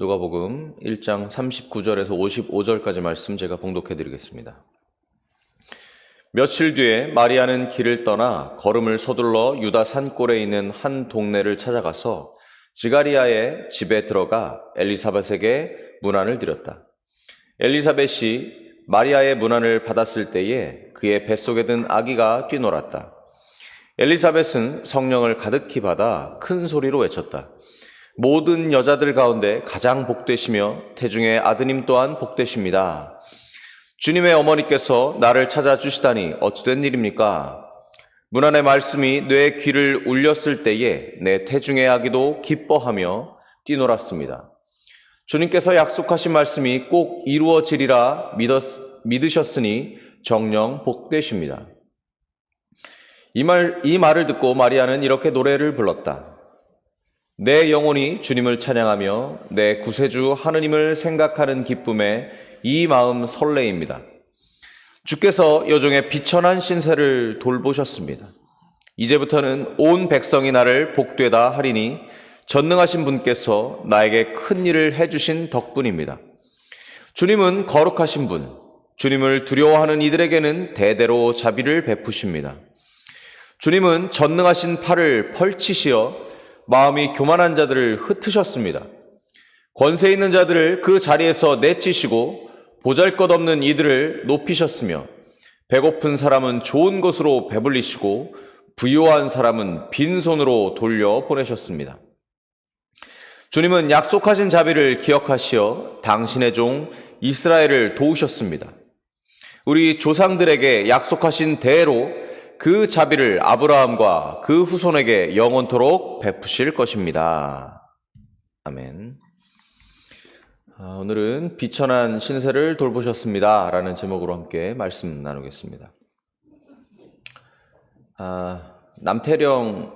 누가복음 1장 39절에서 55절까지 말씀 제가 봉독해 드리겠습니다. 며칠 뒤에 마리아는 길을 떠나 걸음을 서둘러 유다 산골에 있는 한 동네를 찾아가서 지가리아의 집에 들어가 엘리사벳에게 문안을 드렸다. 엘리사벳이 마리아의 문안을 받았을 때에 그의 뱃속에 든 아기가 뛰놀았다. 엘리사벳은 성령을 가득히 받아 큰 소리로 외쳤다. 모든 여자들 가운데 가장 복되시며 태중의 아드님 또한 복되십니다. 주님의 어머니께서 나를 찾아주시다니 어찌된 일입니까? 문안의 말씀이 뇌 귀를 울렸을 때에 내 태중의 아기도 기뻐하며 뛰놀았습니다. 주님께서 약속하신 말씀이 꼭 이루어지리라 믿었, 믿으셨으니 정령 복되십니다. 이 말, 이 말을 듣고 마리아는 이렇게 노래를 불렀다. 내 영혼이 주님을 찬양하며 내 구세주 하느님을 생각하는 기쁨에 이 마음 설레입니다. 주께서 여종의 비천한 신세를 돌보셨습니다. 이제부터는 온 백성이 나를 복되다 하리니 전능하신 분께서 나에게 큰 일을 해주신 덕분입니다. 주님은 거룩하신 분, 주님을 두려워하는 이들에게는 대대로 자비를 베푸십니다. 주님은 전능하신 팔을 펼치시어 마음이 교만한 자들을 흩으셨습니다. 권세 있는 자들을 그 자리에서 내치시고 보잘 것 없는 이들을 높이셨으며 배고픈 사람은 좋은 것으로 배불리시고 부유한 사람은 빈손으로 돌려 보내셨습니다. 주님은 약속하신 자비를 기억하시어 당신의 종 이스라엘을 도우셨습니다. 우리 조상들에게 약속하신 대로 그 자비를 아브라함과 그 후손에게 영원토록 베푸실 것입니다. 아멘. 아, 오늘은 비천한 신세를 돌보셨습니다. 라는 제목으로 함께 말씀 나누겠습니다. 아, 남태령인데요.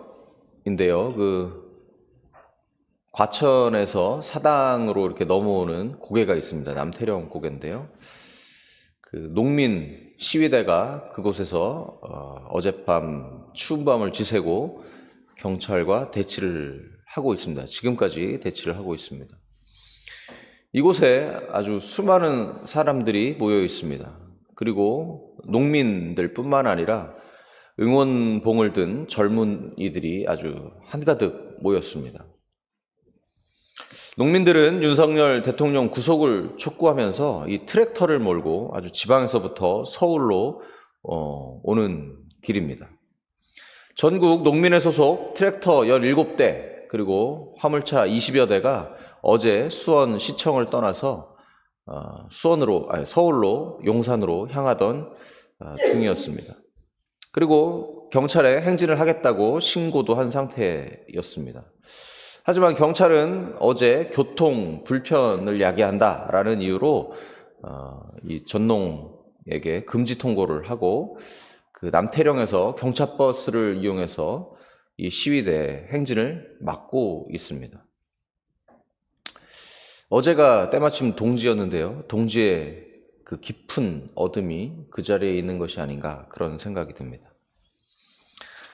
그 과천에서 사당으로 이렇게 넘어오는 고개가 있습니다. 남태령 고개인데요. 그 농민 시위대가 그곳에서 어, 젯밤 추운 밤을 지새고 경찰과 대치를 하고 있습니다. 지금까지 대치를 하고 있습니다. 이곳에 아주 수많은 사람들이 모여 있습니다. 그리고 농민들 뿐만 아니라 응원봉을 든 젊은이들이 아주 한가득 모였습니다. 농민들은 윤석열 대통령 구속을 촉구하면서 이 트랙터를 몰고 아주 지방에서부터 서울로 어, 오는 길입니다. 전국 농민의 소속 트랙터 17대 그리고 화물차 20여 대가 어제 수원 시청을 떠나서 어, 수원으로 아니, 서울로 용산으로 향하던 어, 중이었습니다. 그리고 경찰에 행진을 하겠다고 신고도 한 상태였습니다. 하지만 경찰은 어제 교통 불편을 야기한다라는 이유로 어, 이 전농에게 금지 통고를 하고 그 남태령에서 경찰 버스를 이용해서 이 시위대 행진을 막고 있습니다. 어제가 때마침 동지였는데요. 동지의 그 깊은 어둠이 그 자리에 있는 것이 아닌가 그런 생각이 듭니다.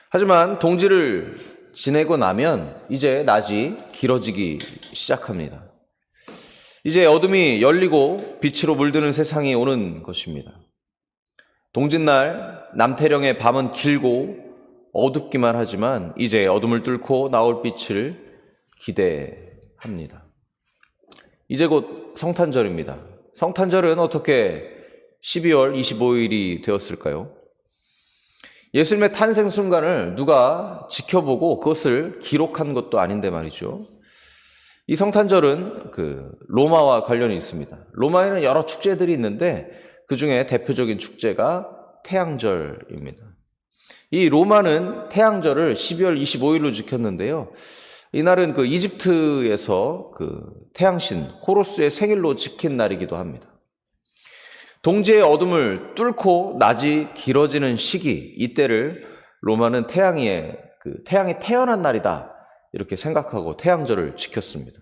하지만 동지를 지내고 나면 이제 낮이 길어지기 시작합니다. 이제 어둠이 열리고 빛으로 물드는 세상이 오는 것입니다. 동짓날 남태령의 밤은 길고 어둡기만 하지만 이제 어둠을 뚫고 나올 빛을 기대합니다. 이제 곧 성탄절입니다. 성탄절은 어떻게 12월 25일이 되었을까요? 예수님의 탄생 순간을 누가 지켜보고 그것을 기록한 것도 아닌데 말이죠. 이 성탄절은 그 로마와 관련이 있습니다. 로마에는 여러 축제들이 있는데 그 중에 대표적인 축제가 태양절입니다. 이 로마는 태양절을 12월 25일로 지켰는데요. 이날은 그 이집트에서 그 태양신 호로스의 생일로 지킨 날이기도 합니다. 동지의 어둠을 뚫고 낮이 길어지는 시기 이때를 로마는 태양의 그 태양이 태어난 날이다 이렇게 생각하고 태양절을 지켰습니다.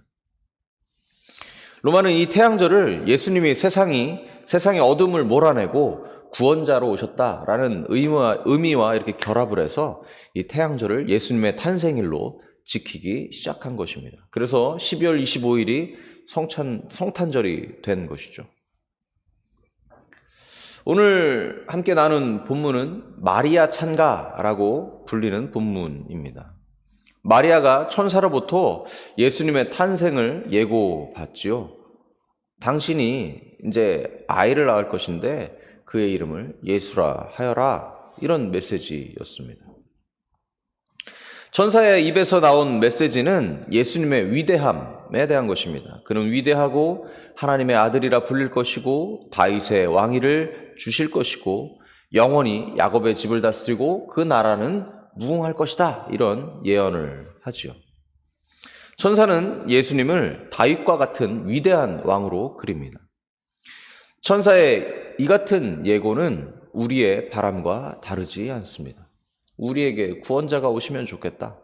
로마는 이 태양절을 예수님이 세상이 세상의 어둠을 몰아내고 구원자로 오셨다라는 의미와, 의미와 이렇게 결합을 해서 이 태양절을 예수님의 탄생일로 지키기 시작한 것입니다. 그래서 12월 25일이 성찬, 성탄절이 된 것이죠. 오늘 함께 나눈 본문은 마리아 찬가라고 불리는 본문입니다. 마리아가 천사로부터 예수님의 탄생을 예고받지요. 당신이 이제 아이를 낳을 것인데 그의 이름을 예수라 하여라 이런 메시지였습니다. 천사의 입에서 나온 메시지는 예수님의 위대함 에 대한 것입니다. 그는 위대하고 하나님의 아들이라 불릴 것이고 다윗의 왕위를 주실 것이고 영원히 야곱의 집을 다스리고 그 나라는 무궁할 것이다. 이런 예언을 하지요. 천사는 예수님을 다윗과 같은 위대한 왕으로 그립니다. 천사의 이 같은 예고는 우리의 바람과 다르지 않습니다. 우리에게 구원자가 오시면 좋겠다.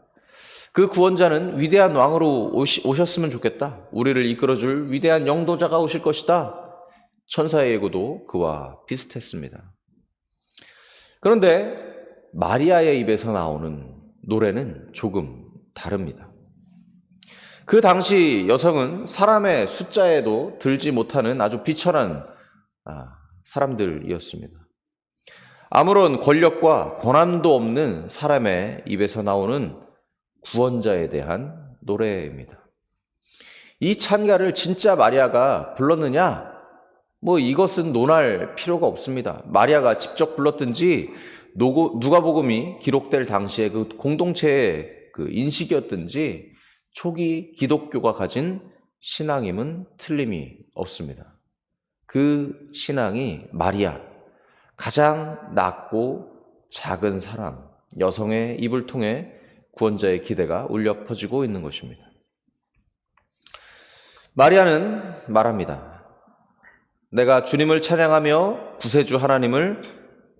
그 구원자는 위대한 왕으로 오셨으면 좋겠다. 우리를 이끌어줄 위대한 영도자가 오실 것이다. 천사의 예고도 그와 비슷했습니다. 그런데 마리아의 입에서 나오는 노래는 조금 다릅니다. 그 당시 여성은 사람의 숫자에도 들지 못하는 아주 비천한 아, 사람들이었습니다. 아무런 권력과 권한도 없는 사람의 입에서 나오는 구원자에 대한 노래입니다. 이 찬가를 진짜 마리아가 불렀느냐? 뭐 이것은 논할 필요가 없습니다. 마리아가 직접 불렀든지 누가복음이 기록될 당시에 그 공동체의 그 인식이었든지 초기 기독교가 가진 신앙임은 틀림이 없습니다. 그 신앙이 마리아, 가장 낮고 작은 사람, 여성의 입을 통해 구원자의 기대가 울려 퍼지고 있는 것입니다. 마리아는 말합니다. 내가 주님을 찬양하며 구세주 하나님을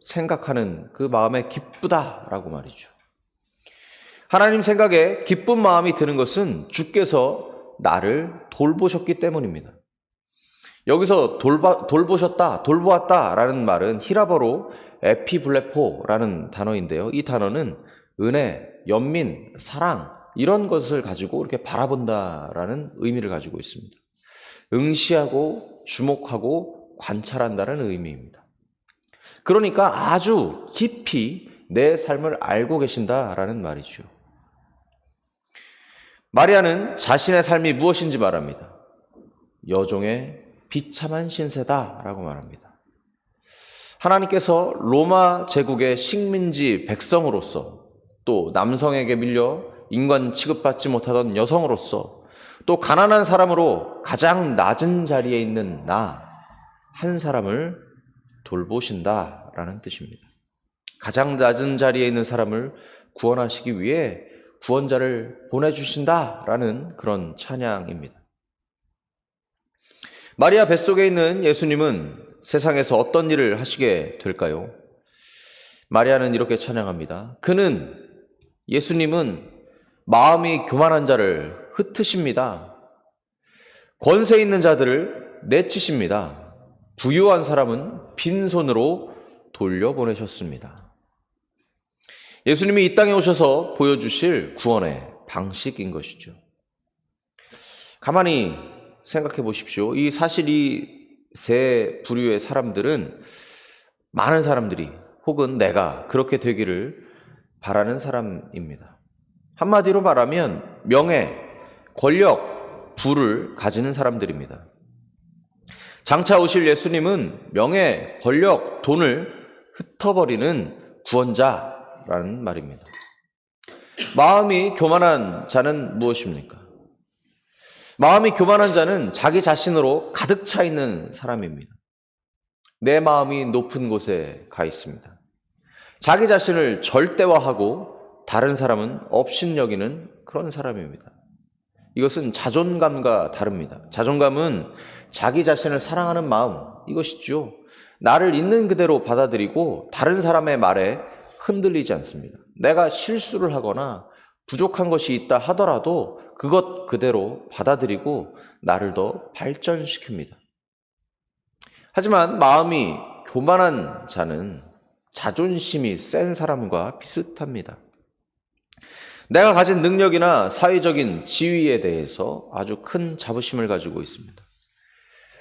생각하는 그 마음에 기쁘다라고 말이죠. 하나님 생각에 기쁜 마음이 드는 것은 주께서 나를 돌보셨기 때문입니다. 여기서 돌바, 돌보셨다, 돌보았다라는 말은 히라버로 에피블레포라는 단어인데요. 이 단어는 은혜, 연민, 사랑 이런 것을 가지고 이렇게 바라본다라는 의미를 가지고 있습니다. 응시하고 주목하고 관찰한다는 의미입니다. 그러니까 아주 깊이 내 삶을 알고 계신다라는 말이죠. 마리아는 자신의 삶이 무엇인지 말합니다. 여종의 비참한 신세다라고 말합니다. 하나님께서 로마 제국의 식민지 백성으로서 또 남성에게 밀려 인간 취급받지 못하던 여성으로서 또 가난한 사람으로 가장 낮은 자리에 있는 나 한 사람을 돌보신다라는 뜻입니다. 가장 낮은 자리에 있는 사람을 구원하시기 위해 구원자를 보내주신다라는 그런 찬양입니다. 마리아 뱃속에 있는 예수님은 세상에서 어떤 일을 하시게 될까요? 마리아는 이렇게 찬양합니다. 그는 예수님은 마음이 교만한 자를 흩으십니다. 권세 있는 자들을 내치십니다. 부유한 사람은 빈손으로 돌려보내셨습니다. 예수님이 이 땅에 오셔서 보여주실 구원의 방식인 것이죠. 가만히 생각해 보십시오. 이 사실 이 세 부류의 사람들은 많은 사람들이 혹은 내가 그렇게 되기를 바라는 사람입니다. 한마디로 말하면 명예, 권력, 부를 가지는 사람들입니다. 장차 오실 예수님은 명예, 권력, 돈을 흩어버리는 구원자라는 말입니다. 마음이 교만한 자는 무엇입니까? 마음이 교만한 자는 자기 자신으로 가득 차 있는 사람입니다. 내 마음이 높은 곳에 가 있습니다. 자기 자신을 절대화하고 다른 사람은 업신여기는 그런 사람입니다. 이것은 자존감과 다릅니다. 자존감은 자기 자신을 사랑하는 마음, 이것이죠. 나를 있는 그대로 받아들이고 다른 사람의 말에 흔들리지 않습니다. 내가 실수를 하거나 부족한 것이 있다 하더라도 그것 그대로 받아들이고 나를 더 발전시킵니다. 하지만 마음이 교만한 자는 자존심이 센 사람과 비슷합니다. 내가 가진 능력이나 사회적인 지위에 대해서 아주 큰 자부심을 가지고 있습니다.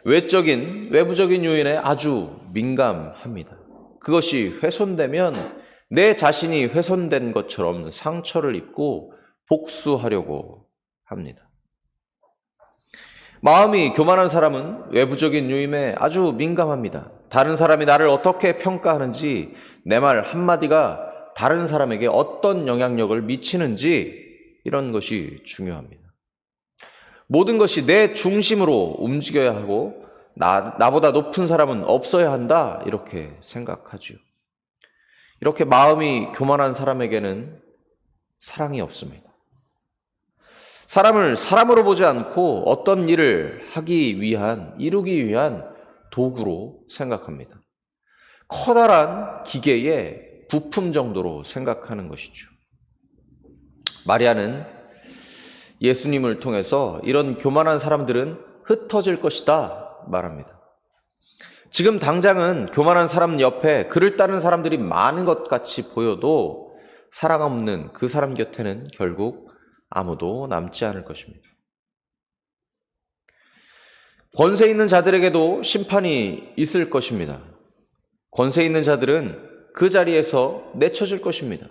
외적인, 외부적인 요인에 아주 민감합니다. 그것이 훼손되면 내 자신이 훼손된 것처럼 상처를 입고 복수하려고 합니다. 마음이 교만한 사람은 외부적인 요임에 아주 민감합니다. 다른 사람이 나를 어떻게 평가하는지 내 말 한마디가 다른 사람에게 어떤 영향력을 미치는지 이런 것이 중요합니다. 모든 것이 내 중심으로 움직여야 하고 나, 나보다 높은 사람은 없어야 한다 이렇게 생각하죠. 이렇게 마음이 교만한 사람에게는 사랑이 없습니다. 사람을 사람으로 보지 않고 어떤 일을 하기 위한, 이루기 위한 도구로 생각합니다. 커다란 기계의 부품 정도로 생각하는 것이죠. 마리아는 예수님을 통해서 이런 교만한 사람들은 흩어질 것이다 말합니다. 지금 당장은 교만한 사람 옆에 그를 따르는 사람들이 많은 것 같이 보여도 사랑 없는 그 사람 곁에는 결국 아무도 남지 않을 것입니다. 권세 있는 자들에게도 심판이 있을 것입니다. 권세 있는 자들은 그 자리에서 내쳐질 것입니다.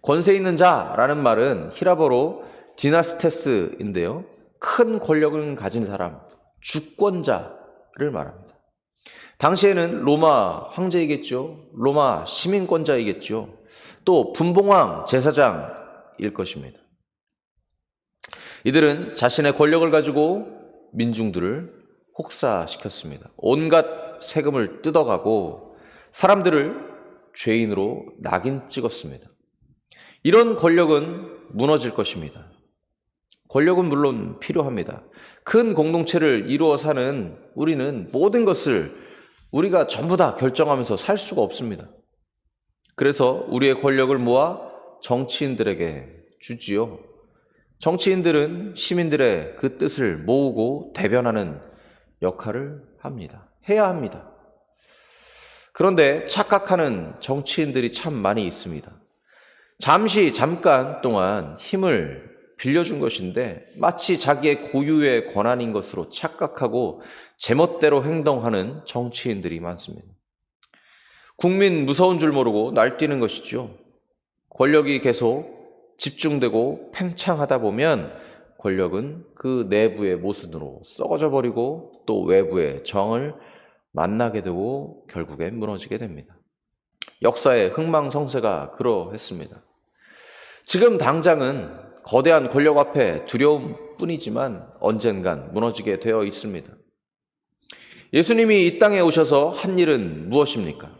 권세 있는 자라는 말은 히라버로 디나스테스인데요. 큰 권력을 가진 사람, 주권자를 말합니다. 당시에는 로마 황제이겠죠. 로마 시민권자이겠죠. 또 분봉왕 제사장일 것입니다. 이들은 자신의 권력을 가지고 민중들을 혹사시켰습니다. 온갖 세금을 뜯어가고 사람들을 죄인으로 낙인 찍었습니다. 이런 권력은 무너질 것입니다. 권력은 물론 필요합니다. 큰 공동체를 이루어 사는 우리는 모든 것을 우리가 전부 다 결정하면서 살 수가 없습니다. 그래서 우리의 권력을 모아 정치인들에게 주지요. 정치인들은 시민들의 그 뜻을 모으고 대변하는 역할을 합니다. 해야 합니다. 그런데 착각하는 정치인들이 참 많이 있습니다. 잠시 잠깐 동안 힘을 빌려준 것인데 마치 자기의 고유의 권한인 것으로 착각하고 제멋대로 행동하는 정치인들이 많습니다. 국민 무서운 줄 모르고 날뛰는 것이죠. 권력이 계속 집중되고 팽창하다 보면 권력은 그 내부의 모순으로 썩어져 버리고 또 외부의 정을 만나게 되고 결국에 무너지게 됩니다. 역사의 흥망성쇠가 그러했습니다. 지금 당장은 거대한 권력 앞에 두려움 뿐이지만 언젠간 무너지게 되어 있습니다. 예수님이 이 땅에 오셔서 한 일은 무엇입니까?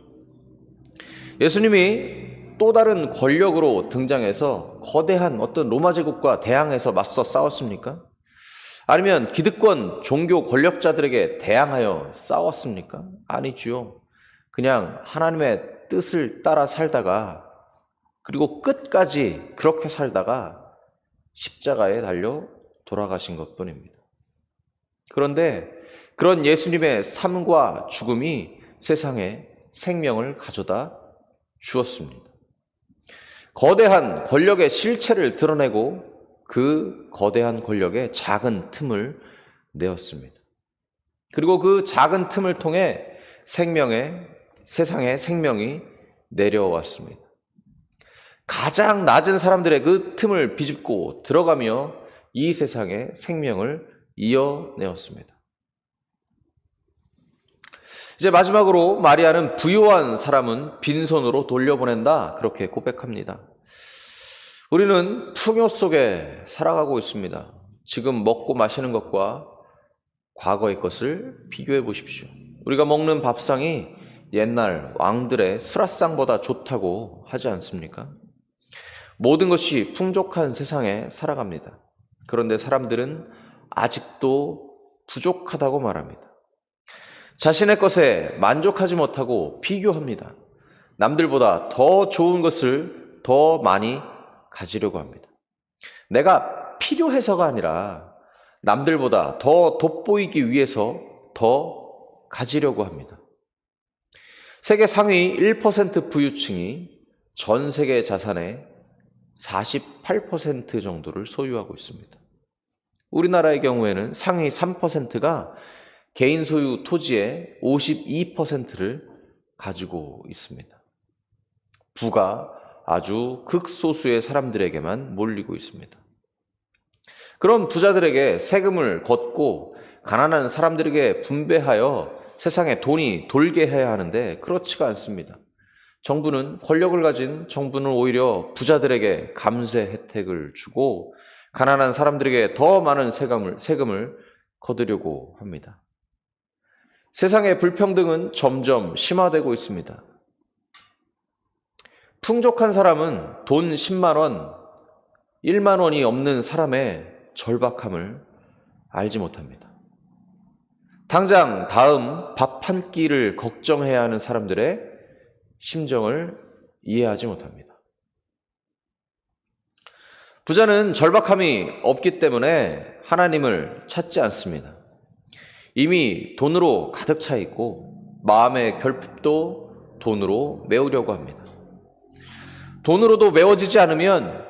예수님이 또 다른 권력으로 등장해서 거대한 어떤 로마 제국과 대항해서 맞서 싸웠습니까? 아니면 기득권 종교 권력자들에게 대항하여 싸웠습니까? 아니지요. 그냥 하나님의 뜻을 따라 살다가 그리고 끝까지 그렇게 살다가 십자가에 달려 돌아가신 것 뿐입니다. 그런데 그런 예수님의 삶과 죽음이 세상에 생명을 가져다 주었습니다. 거대한 권력의 실체를 드러내고 그 거대한 권력에 작은 틈을 내었습니다. 그리고 그 작은 틈을 통해 생명의 세상의 생명이 내려왔습니다. 가장 낮은 사람들의 그 틈을 비집고 들어가며 이 세상의 생명을 이어내었습니다. 이제 마지막으로 마리아는 부요한 사람은 빈손으로 돌려보낸다. 그렇게 고백합니다. 우리는 풍요 속에 살아가고 있습니다. 지금 먹고 마시는 것과 과거의 것을 비교해 보십시오. 우리가 먹는 밥상이 옛날 왕들의 수라상보다 좋다고 하지 않습니까? 모든 것이 풍족한 세상에 살아갑니다. 그런데 사람들은 아직도 부족하다고 말합니다. 자신의 것에 만족하지 못하고 비교합니다. 남들보다 더 좋은 것을 더 많이 가지려고 합니다. 내가 필요해서가 아니라 남들보다 더 돋보이기 위해서 더 가지려고 합니다. 세계 상위 1% 부유층이 전 세계 자산의 48% 정도를 소유하고 있습니다. 우리나라의 경우에는 상위 3%가 개인 소유 토지의 52%를 가지고 있습니다. 부가 아주 극소수의 사람들에게만 몰리고 있습니다. 그런 부자들에게 세금을 걷고 가난한 사람들에게 분배하여 세상에 돈이 돌게 해야 하는데 그렇지가 않습니다. 정부는 권력을 가진 정부는 오히려 부자들에게 감세 혜택을 주고 가난한 사람들에게 더 많은 세금을, 세금을 거두려고 합니다. 세상의 불평등은 점점 심화되고 있습니다. 풍족한 사람은 돈 10만 원, 1만 원이 없는 사람의 절박함을 알지 못합니다. 당장 다음 밥 한 끼를 걱정해야 하는 사람들의 심정을 이해하지 못합니다. 부자는 절박함이 없기 때문에 하나님을 찾지 않습니다. 이미 돈으로 가득 차 있고 마음의 결핍도 돈으로 메우려고 합니다. 돈으로도 메워지지 않으면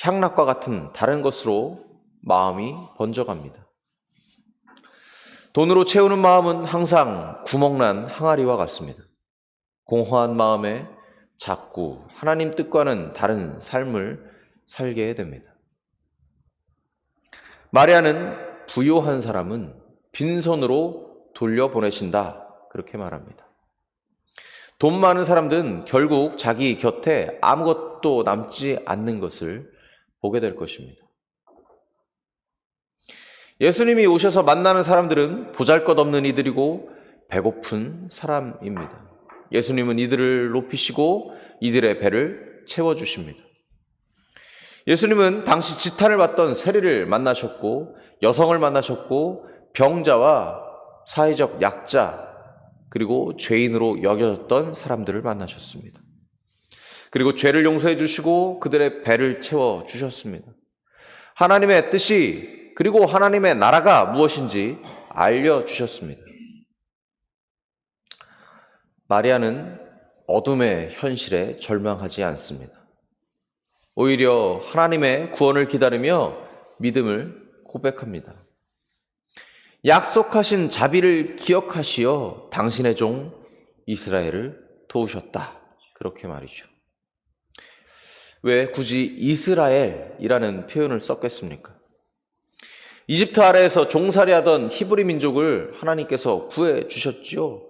향락과 같은 다른 것으로 마음이 번져갑니다. 돈으로 채우는 마음은 항상 구멍난 항아리와 같습니다. 공허한 마음에 자꾸 하나님 뜻과는 다른 삶을 살게 됩니다. 마리아는 부요한 사람은 빈손으로 돌려보내신다. 그렇게 말합니다. 돈 많은 사람들은 결국 자기 곁에 아무것도 남지 않는 것을 보게 될 것입니다. 예수님이 오셔서 만나는 사람들은 보잘 것 없는 이들이고 배고픈 사람입니다. 예수님은 이들을 높이시고 이들의 배를 채워주십니다. 예수님은 당시 지탄을 받던 세리를 만나셨고 여성을 만나셨고 병자와 사회적 약자 그리고 죄인으로 여겨졌던 사람들을 만나셨습니다. 그리고 죄를 용서해 주시고 그들의 배를 채워 주셨습니다. 하나님의 뜻이 그리고 하나님의 나라가 무엇인지 알려 주셨습니다. 마리아는 어둠의 현실에 절망하지 않습니다. 오히려 하나님의 구원을 기다리며 믿음을 고백합니다. 약속하신 자비를 기억하시어 당신의 종 이스라엘을 도우셨다. 그렇게 말이죠. 왜 굳이 이스라엘이라는 표현을 썼겠습니까? 이집트 아래에서 종살이하던 히브리 민족을 하나님께서 구해 주셨지요.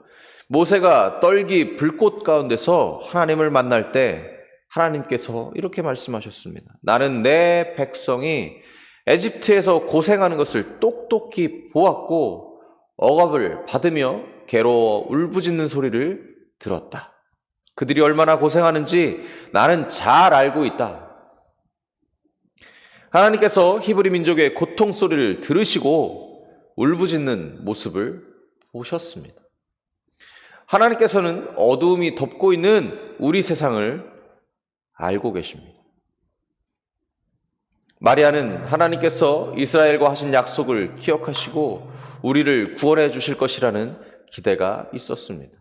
모세가 떨기 불꽃 가운데서 하나님을 만날 때 하나님께서 이렇게 말씀하셨습니다. 나는 내 백성이 에집트에서 고생하는 것을 똑똑히 보았고 억압을 받으며 괴로워 울부짖는 소리를 들었다. 그들이 얼마나 고생하는지 나는 잘 알고 있다. 하나님께서 히브리 민족의 고통 소리를 들으시고 울부짖는 모습을 보셨습니다. 하나님께서는 어두움이 덮고 있는 우리 세상을 알고 계십니다. 마리아는 하나님께서 이스라엘과 하신 약속을 기억하시고 우리를 구원해 주실 것이라는 기대가 있었습니다.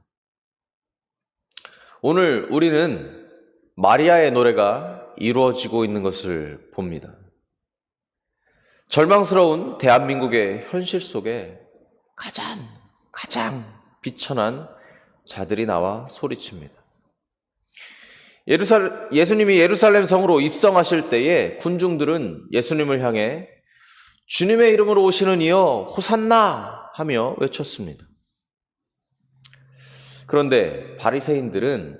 오늘 우리는 마리아의 노래가 이루어지고 있는 것을 봅니다. 절망스러운 대한민국의 현실 속에 가장, 가장 비천한 자들이 나와 소리칩니다. 예루살, 예수님이 예루살렘 성으로 입성하실 때에 군중들은 예수님을 향해 주님의 이름으로 오시는 이여 호산나 하며 외쳤습니다. 그런데 바리새인들은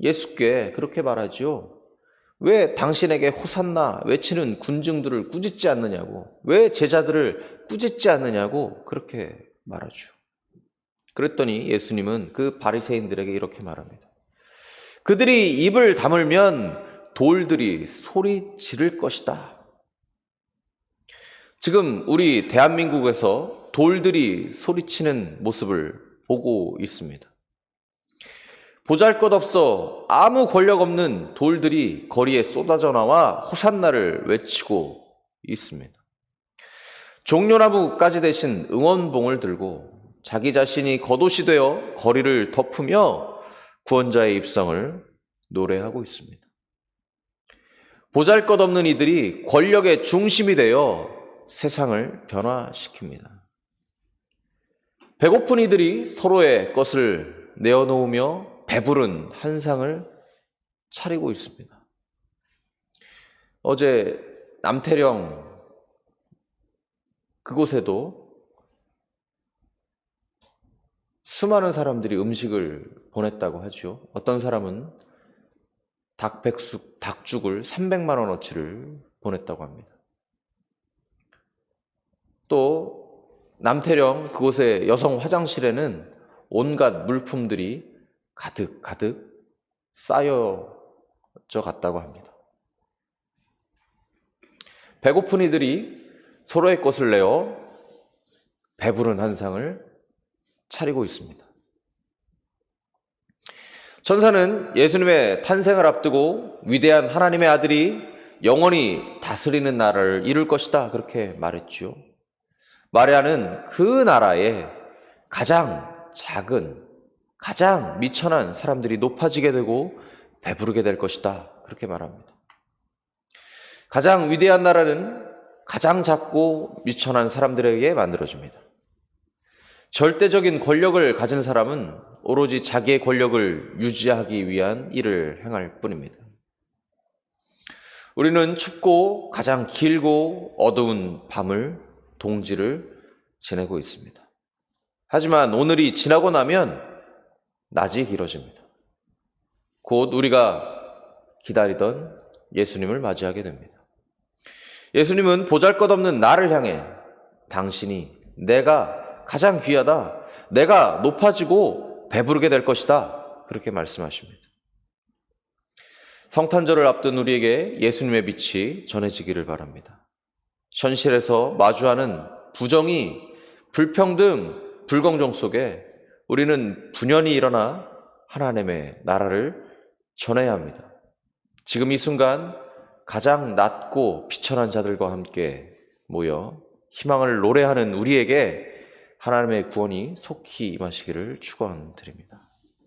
예수께 그렇게 말하지요. 왜 당신에게 호산나 외치는 군중들을 꾸짖지 않느냐고, 왜 제자들을 꾸짖지 않느냐고 그렇게 말하죠. 그랬더니 예수님은 그 바리새인들에게 이렇게 말합니다. 그들이 입을 다물면 돌들이 소리 지를 것이다. 지금 우리 대한민국에서 돌들이 소리치는 모습을 보고 있습니다. 보잘 것 없어 아무 권력 없는 돌들이 거리에 쏟아져 나와 호산나를 외치고 있습니다. 종려나무까지 대신 응원봉을 들고 자기 자신이 겉옷이 되어 거리를 덮으며 구원자의 입성을 노래하고 있습니다. 보잘 것 없는 이들이 권력의 중심이 되어 세상을 변화시킵니다. 배고픈 이들이 서로의 것을 내어놓으며 배부른 한상을 차리고 있습니다. 어제 남태령 그곳에도 수많은 사람들이 음식을 보냈다고 하죠. 어떤 사람은 닭백숙, 닭죽을 300만 원어치를 보냈다고 합니다. 또 남태령 그곳의 여성 화장실에는 온갖 물품들이 가득 가득 쌓여져 갔다고 합니다. 배고픈 이들이 서로의 것을 내어 배부른 한상을 차리고 있습니다. 천사는 예수님의 탄생을 앞두고 위대한 하나님의 아들이 영원히 다스리는 나라를 이룰 것이다. 그렇게 말했죠. 마리아는 그 나라에 가장 작은, 가장 미천한 사람들이 높아지게 되고 배부르게 될 것이다. 그렇게 말합니다. 가장 위대한 나라는 가장 작고 미천한 사람들에게 만들어집니다. 절대적인 권력을 가진 사람은 오로지 자기의 권력을 유지하기 위한 일을 행할 뿐입니다. 우리는 춥고 가장 길고 어두운 밤을 동지를 지내고 있습니다. 하지만 오늘이 지나고 나면 낮이 길어집니다. 곧 우리가 기다리던 예수님을 맞이하게 됩니다. 예수님은 보잘 것 없는 나를 향해 당신이 내가 가장 귀하다. 내가 높아지고 배부르게 될 것이다. 그렇게 말씀하십니다. 성탄절을 앞둔 우리에게 예수님의 빛이 전해지기를 바랍니다. 현실에서 마주하는 부정이 불평등, 불공정 속에 우리는 분연히 일어나 하나님의 나라를 전해야 합니다. 지금 이 순간 가장 낮고 비천한 자들과 함께 모여 희망을 노래하는 우리에게 하나님의 구원이 속히 임하시기를 축원드립니다.